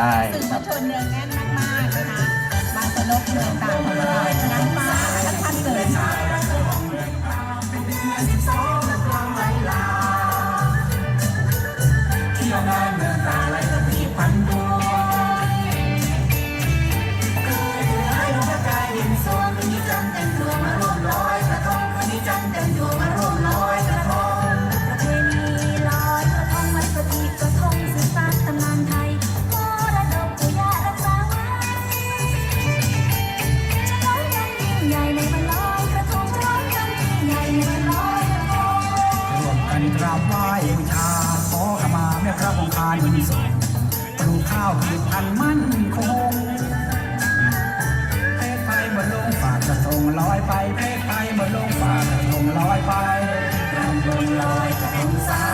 ใช่ สื่อมวลชนเนืองแน่นมากๆนะคะบางสนกเมืองต่างของเราฉะนั้นมา รวมกันกราบไหว้บูชาขอขมาแม่พระองคานิสงปลูข้าวพืชพันมั่นคงเพชรไฟบนลงฝากกรงลอยไปเพชรไฟบนลงฝากรงลอยไปกงลอร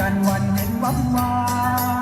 กันวันเห็นวับวา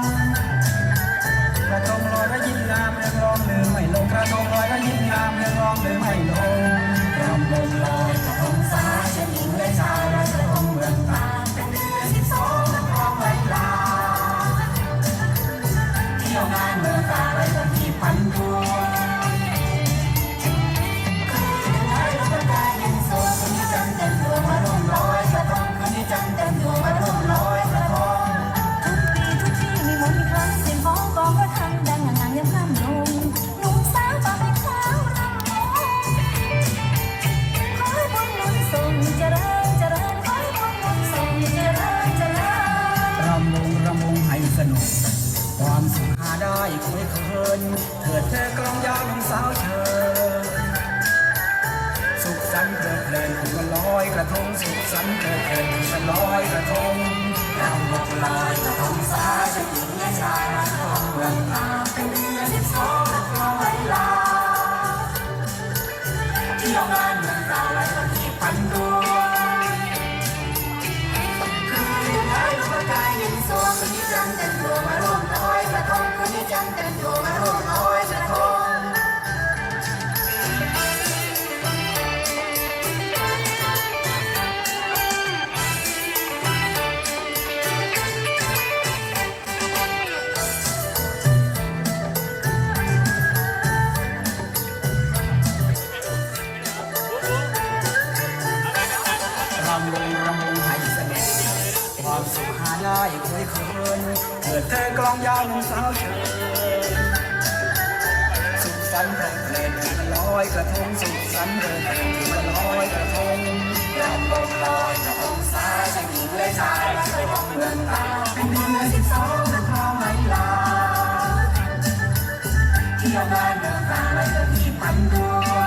คุยคนเถิดเธอกลองยาวลงสาวเชิญสุขสันต์เพลิเพลินคุณก็ลอยกระทงสุขสันต์เพลิเพลินคุณลอยกระทง I'm rolling. ความสุขหาได้คุยคืนเกิดเธอกลองยาวนุ่งสาวเชิญสุขสันต์เรื่องเพลินคืลอยกระทงสุขสันต์เรื่องเพลินคืลอยกระทงลำบงลอยกระทงสาจะหญิงและชายช่วยมองเมืองตาเป็นเดือนสิบสองจะพร้อมไหมลาเที่ยวบ้านเงินงตาไม่เคยที่พันดวง